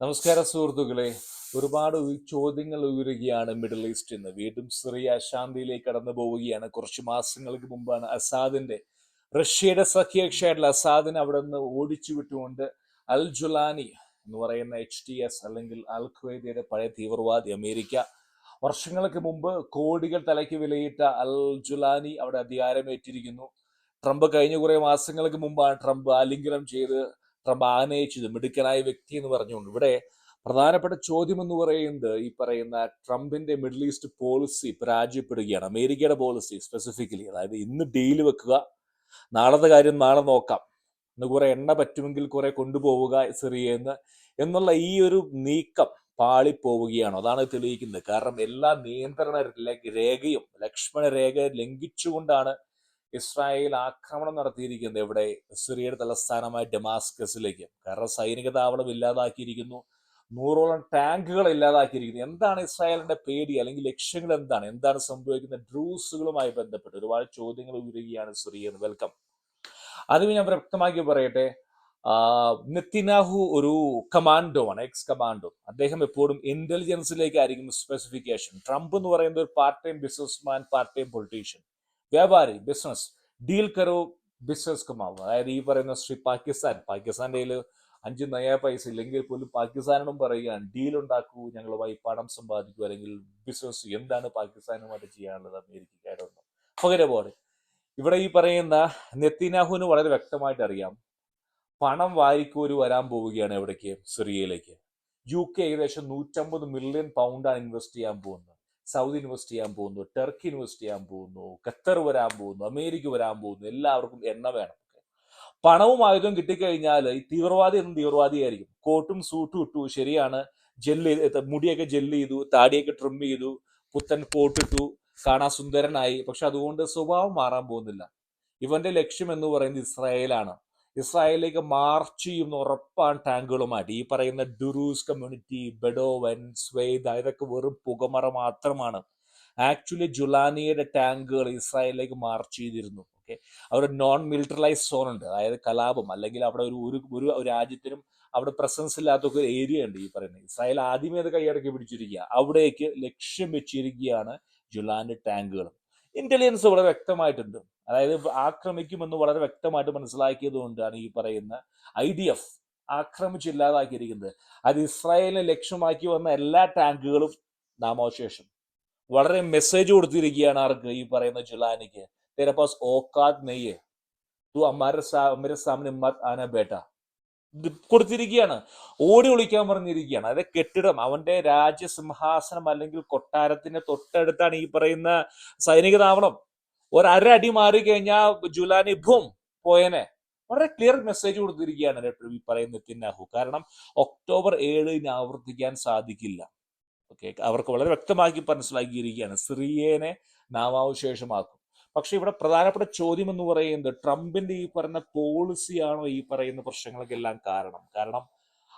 നമസ്കാരം സുഹൃത്തുക്കളെ. ഒരുപാട് ചോദ്യങ്ങൾ ഉയരുകയാണ് മിഡിൽ ഈസ്റ്റിൽ നിന്ന് വീണ്ടും സിറിയ അശാന്തിയിലേക്ക് കടന്നു പോവുകയാണ്. കുറച്ച് മാസങ്ങൾക്ക് മുമ്പാണ് അസാദിന്റെ റഷ്യയുടെ സഖ്യകക്ഷിയായിട്ടുള്ള അസാദിനെ അവിടെ നിന്ന് ഓടിച്ചു വിട്ടുകൊണ്ട് അൽ ജുലാനി എന്ന് പറയുന്ന എച്ച് ടി എസ് അല്ലെങ്കിൽ അൽ ഖ്വയ്ദയുടെ പഴയ തീവ്രവാദി അമേരിക്ക വർഷങ്ങൾക്ക് മുമ്പ് കോടികൾ തലയ്ക്ക് വിലയിട്ട അൽ ജുലാനി അവിടെ അധികാരമേറ്റിരിക്കുന്നു. ട്രംപ് കഴിഞ്ഞ കുറേ മാസങ്ങൾക്ക് മുമ്പാണ് ട്രംപ് ആലിംഗനം ചെയ്ത് ട്രംപ് ആനയിച്ചത് മിടുക്കനായ വ്യക്തി എന്ന് പറഞ്ഞുകൊണ്ട്. ഇവിടെ പ്രധാനപ്പെട്ട ചോദ്യം എന്ന് പറയുന്നത് ഈ പറയുന്ന ട്രംപിന്റെ മിഡിൽ ഈസ്റ്റ് പോളിസി പരാജയപ്പെടുകയാണ്. അമേരിക്കയുടെ പോളിസി സ്പെസിഫിക്കലി അതായത് ഇന്ന് ഡീൽ വെക്കുക നാളത്തെ കാര്യം നാളെ നോക്കാം. ഇന്ന് കുറെ എണ്ണ പറ്റുമെങ്കിൽ കുറെ കൊണ്ടുപോവുക സിറിയെന്ന് എന്നുള്ള ഈ ഒരു നീക്കം പാളിപ്പോവുകയാണ്. അതാണ് തെളിയിക്കുന്നത്. കാരണം എല്ലാ നിയന്ത്രണ രേഖയും ലക്ഷ്മണ രേഖ ലംഘിച്ചുകൊണ്ടാണ് ഇസ്രായേൽ ആക്രമണം നടത്തിയിരിക്കുന്നത് ഇവിടെ സിറിയയുടെ തലസ്ഥാനമായ ഡെമാസ്കസിലേക്ക്. കാരണം സൈനിക താവളം ഇല്ലാതാക്കിയിരിക്കുന്നു. നൂറോളം ടാങ്കുകൾ ഇല്ലാതാക്കിയിരിക്കുന്നു. എന്താണ് ഇസ്രായേലിന്റെ പേടി അല്ലെങ്കിൽ ലക്ഷ്യങ്ങൾ എന്താണ്? എന്താണ് സംഭവിക്കുന്നത് ഡ്രൂസുകളുമായി ബന്ധപ്പെട്ട് ഒരുപാട് ചോദ്യങ്ങൾ ഉയരുകയാണ് സിറിയ വെൽക്കം. അത് ഞാൻ വ്യക്തമാക്കി പറയട്ടെ. നിത്യനാഹു ഒരു കമാൻഡോ ആണ് എക്സ് കമാൻഡോ. അദ്ദേഹം എപ്പോഴും ഇന്റലിജൻസിലേക്കായിരിക്കും സ്പെസിഫിക്കേഷൻ ട്രംപ് എന്ന് പറയുന്ന ഒരു part time businessman part time politician വ്യാപാരി ബിസിനസ് ഡീൽ കരോ ബിസിനസ് കമാവ് അതായത് ഈ പറയുന്ന ശ്രീ പാകിസ്ഥാൻ പാകിസ്ഥാന്റെ കയ്യിൽ അഞ്ച് നയ പൈസ ഇല്ലെങ്കിൽ പോലും പാകിസ്ഥാനോടും പറയുകയാണ് ഡീൽ ഉണ്ടാക്കൂ ഞങ്ങളുമായി പണം സമ്പാദിക്കൂ അല്ലെങ്കിൽ ബിസിനസ് എന്താണ് പാകിസ്ഥാനുമായിട്ട് ചെയ്യാനുള്ളത് അമേരിക്കക്കാരൊന്നും പകരപോലെ ഇവിടെ ഈ പറയുന്ന നെത്തിനാഹുവിന് വളരെ വ്യക്തമായിട്ട് അറിയാം പണം വാരിക്കോരി വരാൻ പോവുകയാണ് എവിടേക്ക്? സിറിയയിലേക്ക്. യു കെ ഏകദേശം നൂറ്റമ്പത് മില്യൺ പൗണ്ടാണ് ഇൻവെസ്റ്റ് ചെയ്യാൻ പോകുന്നത്. സൗദി ഇൻവെസ്റ്റ് ചെയ്യാൻ പോകുന്നു ടർക്കി ഇൻവെസ്റ്റ് ചെയ്യാൻ പോകുന്നു ഖത്തർ വരാൻ പോകുന്നു അമേരിക്ക വരാൻ പോകുന്നു എല്ലാവർക്കും എണ്ണ വേണം. പണവും ആയുധവും കിട്ടിക്കഴിഞ്ഞാൽ ഈ തീവ്രവാദി എന്നും തീവ്രവാദിയായിരിക്കും കോട്ടും സൂട്ടും ഇട്ടു ശരിയാണ്. ജെല്ല് മുടിയൊക്കെ ജെല്ല് ചെയ്തു താടിയൊക്കെ ട്രിം ചെയ്തു പുത്തൻ കോട്ടിട്ടു കാണാൻ സുന്ദരനായി. പക്ഷെ അതുകൊണ്ട് സ്വഭാവം മാറാൻ പോകുന്നില്ല. ഇവന്റെ ലക്ഷ്യം എന്ന് പറയുന്നത് ഇസ്രായേലാണ്. ഇസ്രായേലിലേക്ക് മാർച്ച് ചെയ്യുന്ന ഉറപ്പാണ് ടാങ്കുകളുമായിട്ട് ഈ പറയുന്ന ഡുറൂസ് കമ്മ്യൂണിറ്റി ബെഡോവൻ സ്വേദ ഇതൊക്കെ വെറും പുകമറ മാത്രമാണ്. ആക്ച്വലി ജുലാനിയുടെ ടാങ്കുകൾ ഇസ്രായേലിലേക്ക് മാർച്ച് ചെയ്തിരുന്നു. ഓക്കെ അവിടെ നോൺ മിലിറ്ററൈസ് സോൺ ഉണ്ട്. അതായത് കലാപം. അല്ലെങ്കിൽ അവിടെ ഒരു ഒരു ഒരു രാജ്യത്തിനും അവിടെ പ്രസൻസ് ഇല്ലാത്ത ഒരു ഏരിയ ഉണ്ട് ഈ പറയുന്നത്. ഇസ്രായേൽ ആദ്യമേ അത് കൈയടക്കി പിടിച്ചിരിക്കുക. അവിടേക്ക് ലക്ഷ്യം വെച്ചിരിക്കുകയാണ് ജുലാന്റെ ടാങ്കുകൾ. ഇന്റലിജൻസ് വളരെ വ്യക്തമായിട്ടുണ്ട്. അതായത് ആക്രമിക്കുമെന്ന് വളരെ വ്യക്തമായിട്ട് മനസ്സിലാക്കിയത് കൊണ്ടാണ് ഈ പറയുന്ന ഐ ഡി എഫ് ആക്രമിച്ചില്ലാതാക്കിയിരിക്കുന്നത് അത് ഇസ്രായേലിനെ ലക്ഷ്യമാക്കി വന്ന എല്ലാ ടാങ്കുകളും നാമാവശേഷം. വളരെ മെസ്സേജ് കൊടുത്തിരിക്കുകയാണ് ആർക്ക് ഈ പറയുന്ന ജുലാനിക്ക്. തെരപ്പാസ് ഓക്കാദ് നെയ്യ് തു അമരസാമിന് അമര ആന ബേട്ട. കൊടുത്തിരിക്കുകയാണ്. ഓടി ഒളിക്കാൻ പറഞ്ഞിരിക്കുകയാണ്. അതായത് കെട്ടിടം അവന്റെ രാജ്യസിംഹാസനം അല്ലെങ്കിൽ കൊട്ടാരത്തിന്റെ തൊട്ടടുത്താണ് ഈ പറയുന്ന സൈനിക താവളം. ഒരര അടി മാറി കഴിഞ്ഞാൽ ജുലാനി ഭൂം പോയനെ. വളരെ ക്ലിയർ മെസ്സേജ് കൊടുത്തിരിക്കുകയാണ് ഈ പറയുന്ന തിന്നാഹു കാരണം ഒക്ടോബർ ഏഴിന് ആവർത്തിക്കാൻ സാധിക്കില്ല. ഓക്കെ അവർക്ക് വളരെ വ്യക്തമാക്കി മനസ്സിലാക്കിയിരിക്കുകയാണ്. സിറിയേനെ നാമാവശേഷമാക്കും. പക്ഷെ ഇവിടെ പ്രധാനപ്പെട്ട ചോദ്യം എന്ന് പറയുന്നത് ട്രംപിന്റെ ഈ പറയുന്ന പോളിസിയാണോ ഈ പറയുന്ന പ്രശ്നങ്ങൾക്കെല്ലാം കാരണം? കാരണം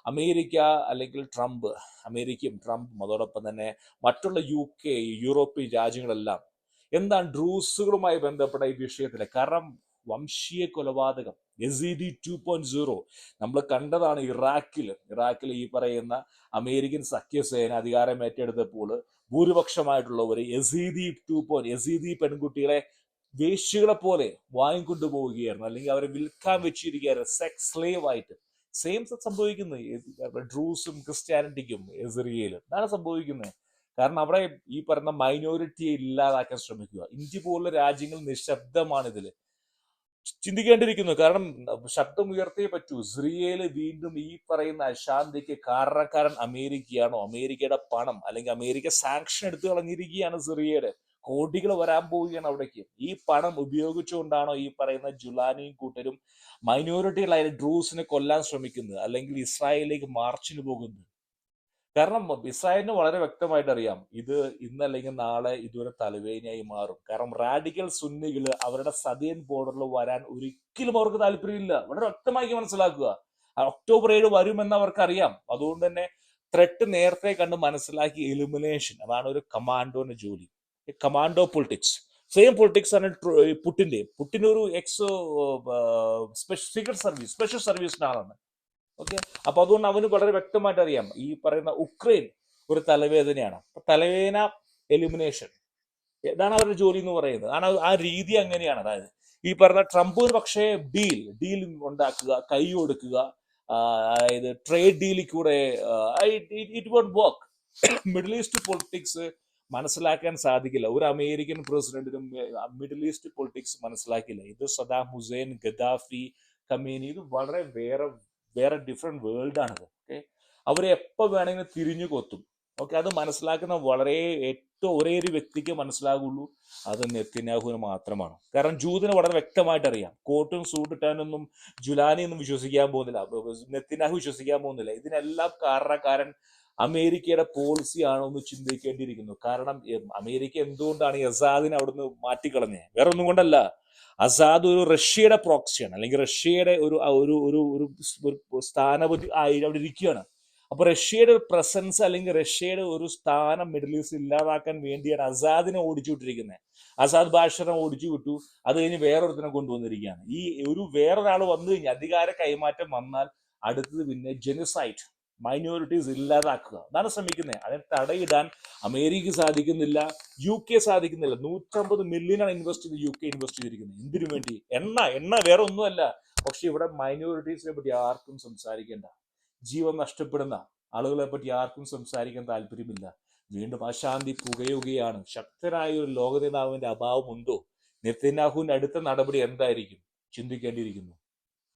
അമേരിക്ക അല്ലെങ്കിൽ ട്രംപ് അമേരിക്കയും ട്രംപും അതോടൊപ്പം തന്നെ മറ്റുള്ള യു കെ യൂറോപ്യൻ രാജ്യങ്ങളെല്ലാം എന്താണ് ഡ്രൂസുകളുമായി ബന്ധപ്പെട്ട ഈ വിഷയത്തിലെ? കാരണം വംശീയ കൊലപാതകം എസിഡി ടു പോയിന്റ് സീറോ നമ്മൾ കണ്ടതാണ് ഇറാഖിൽ ഇറാഖിൽ ഈ പറയുന്ന അമേരിക്കൻ സഖ്യസേന അധികാരം ഏറ്റെടുത്തപ്പോൾ ഭൂരിപക്ഷമായിട്ടുള്ളവർ എസീദി ടു പോയിന്റ് എസീദി പെൺകുട്ടികളെ വേശ്യകളെ പോലെ വാങ്ങിക്കൊണ്ടു പോവുകയായിരുന്നു അല്ലെങ്കിൽ അവരെ വിൽക്കാൻ വെച്ചിരിക്കുകയായിരുന്നു. സെക്സ് സ്ലേവ് ആയിട്ട്. സെയിം സംഭവിക്കുന്നത് ഡ്രൂസും ക്രിസ്ത്യാനിറ്റിക്കും എസറിയയിലും എന്താണ് സംഭവിക്കുന്നത് കാരണം അവിടെ ഈ പറയുന്ന മൈനോറിറ്റിയെ ഇല്ലാതാക്കാൻ ശ്രമിക്കുക. ഇന്ത്യ പോലുള്ള രാജ്യങ്ങൾ നിശബ്ദമാണ് ഇതിൽ ചിന്തിക്കേണ്ടിയിരിക്കുന്നു. കാരണം ശബ്ദം ഉയർത്തേ പറ്റൂ. സിറിയയിൽ വീണ്ടും ഈ പറയുന്ന അശാന്തിക്ക് കാരണക്കാരൻ അമേരിക്കയാണോ? അമേരിക്കയുടെ പണം അല്ലെങ്കിൽ അമേരിക്ക സാങ്ഷൻ എടുത്തു കളഞ്ഞിരിക്കുകയാണ് സിറിയയുടെ കോടികൾ വരാൻ പോവുകയാണ് അവിടേക്ക്. ഈ പണം ഉപയോഗിച്ചുകൊണ്ടാണോ ഈ പറയുന്ന ജുലാനിയും കൂട്ടരും മൈനോറിറ്റികളായ ഡ്രൂസിനെ കൊല്ലാൻ ശ്രമിക്കുന്നത് അല്ലെങ്കിൽ ഇസ്രായേലിലേക്ക് മാർച്ചിന് പോകുന്നത്? കാരണം ഇസ്രായേലിന് വളരെ വ്യക്തമായിട്ട് അറിയാം ഇത് ഇന്നല്ലെങ്കിൽ നാളെ ഇതൊരു തലവേദനയായി മാറും. കാരണം റാഡിക്കൽ സുന്നികൾ അവരുടെ സതിയൻ ബോർഡറിൽ വരാൻ ഒരിക്കലും അവർക്ക് താല്പര്യമില്ല. വളരെ വ്യക്തമാക്കി മനസ്സിലാക്കുക. ഒക്ടോബർ ഏഴ് വരുമെന്ന് അവർക്കറിയാം. അതുകൊണ്ട് തന്നെ ത്രെട്ട് നേരത്തെ കണ്ട് മനസ്സിലാക്കി എലിമിനേഷൻ അതാണ് ഒരു കമാൻഡോന്റെ ജോലി. കമാൻഡോ പൊളിറ്റിക്സ് സെയിം പൊളിറ്റിക്സ് ആണ് പുട്ടിന്റെ. പുട്ടിന്റെ ഒരു എക്സ് സീക്രട്ട് സർവീസ് സ്പെഷ്യൽ സർവീസിന്റെ ആളാണ്. ഓക്കെ അപ്പൊ അതുകൊണ്ട് അവന് വളരെ വ്യക്തമായിട്ട് അറിയാം ഈ പറയുന്ന ഉക്രൈൻ ഒരു തലവേദനയാണ്. അപ്പൊ തലവേദന എലിമിനേഷൻ ഇതാണ് അവരുടെ ജോലി എന്ന് പറയുന്നത്. ആണ് ആ രീതി അങ്ങനെയാണ്. അതായത് ഈ പറഞ്ഞ ട്രംപ് പക്ഷേ ഡീൽ ഡീൽ ഉണ്ടാക്കുക കൈ കൊടുക്കുക അതായത് ട്രേഡ് ഡീലിൽ കൂടെ it won't work middle east politics മനസ്സിലാക്കാൻ സാധിക്കില്ല. ഒരു അമേരിക്കൻ പ്രസിഡന്റിനും മിഡിൽ ഈസ്റ്റ് പൊളിറ്റിക്സ് മനസ്സിലാക്കില്ല ഇത് സദാം ഹുസൈൻ ഗദാഫി കമീനി ഇത് വളരെ വേറെ വേറെ ഡിഫറെന്റ് വേൾഡ് ആണിത് ഓക്കെ അവരെ എപ്പോൾ വേണമെങ്കിലും തിരിഞ്ഞു കൊത്തും ഓക്കെ അത് മനസ്സിലാക്കുന്ന വളരെ ഏറ്റവും ഒരേ ഒരു വ്യക്തിക്ക് മനസ്സിലാകുള്ളൂ അത് നെത്തിനാഹുവിന് മാത്രമാണ്. കാരണം ജൂതിന് വളരെ വ്യക്തമായിട്ട് അറിയാം. കോട്ടും സൂട്ട് ഇട്ടാനൊന്നും ജുലാനി ഒന്നും വിശ്വസിക്കാൻ പോകുന്നില്ല. നെത്തിനാഹു വിശ്വസിക്കാൻ പോകുന്നില്ല. ഇതിനെല്ലാം കാരണക്കാരൻ അമേരിക്കയുടെ പോളിസിയാണോ എന്ന് ചിന്തിക്കേണ്ടിയിരിക്കുന്നു. കാരണം അമേരിക്ക എന്തുകൊണ്ടാണ് ഈ അസാദിനെ അവിടുന്ന് മാറ്റിക്കളഞ്ഞത്? വേറെ ഒന്നും കൊണ്ടല്ല. അസാദ് ഒരു റഷ്യയുടെ പ്രോക്സിയാണ് അല്ലെങ്കിൽ റഷ്യയുടെ ഒരു ഒരു ഒരു ഒരു ഒരു സ്ഥാനപതി ആയി അവിടെ ഇരിക്കുകയാണ്. അപ്പൊ റഷ്യയുടെ ഒരു പ്രസൻസ് അല്ലെങ്കിൽ റഷ്യയുടെ ഒരു സ്ഥാനം മിഡിൽ ഈസ്റ്റ് ഇല്ലാതാക്കാൻ വേണ്ടിയാണ് അസാദിനെ ഓടിച്ചു വിട്ടിരിക്കുന്നത് അസാദ് ബാഷറിനെ ഓടിച്ചു വിട്ടു അത് കഴിഞ്ഞ് വേറൊരുത്തിനെ കൊണ്ടുവന്നിരിക്കുകയാണ്. ഈ ഒരു വേറൊരാൾ വന്നു കഴിഞ്ഞാൽ അധികാര കൈമാറ്റം വന്നാൽ അടുത്തത് പിന്നെ ജെനിസൈറ്റ് മൈനോറിറ്റീസ് ഇല്ലാതാക്കുക. അതാണ് ശ്രമിക്കുന്നത്. അതിന് തടയിടാൻ അമേരിക്ക സാധിക്കുന്നില്ല യു കെ സാധിക്കുന്നില്ല. നൂറ്റമ്പത് മില്യനാണ് ഇൻവെസ്റ്റ് ചെയ്ത് യു കെ ഇൻവെസ്റ്റ് ചെയ്തിരിക്കുന്നത്. എന്തിനു വേണ്ടി? എണ്ണ. എണ്ണ വേറെ ഒന്നുമല്ല. പക്ഷെ ഇവിടെ മൈനോറിറ്റീസിനെ പറ്റി ആർക്കും സംസാരിക്കേണ്ട. ജീവൻ നഷ്ടപ്പെടുന്ന ആളുകളെ പറ്റി ആർക്കും സംസാരിക്കാൻ താല്പര്യമില്ല. വീണ്ടും അശാന്തി പുകയുകയാണ്. ശക്തരായ ഒരു ലോകനേതാവിന്റെ അഭാവമുണ്ടോ നെത്തന്യാഹുവിന്റെ അടുത്ത നടപടി എന്തായിരിക്കും? ചിന്തിക്കേണ്ടിയിരിക്കുന്നു.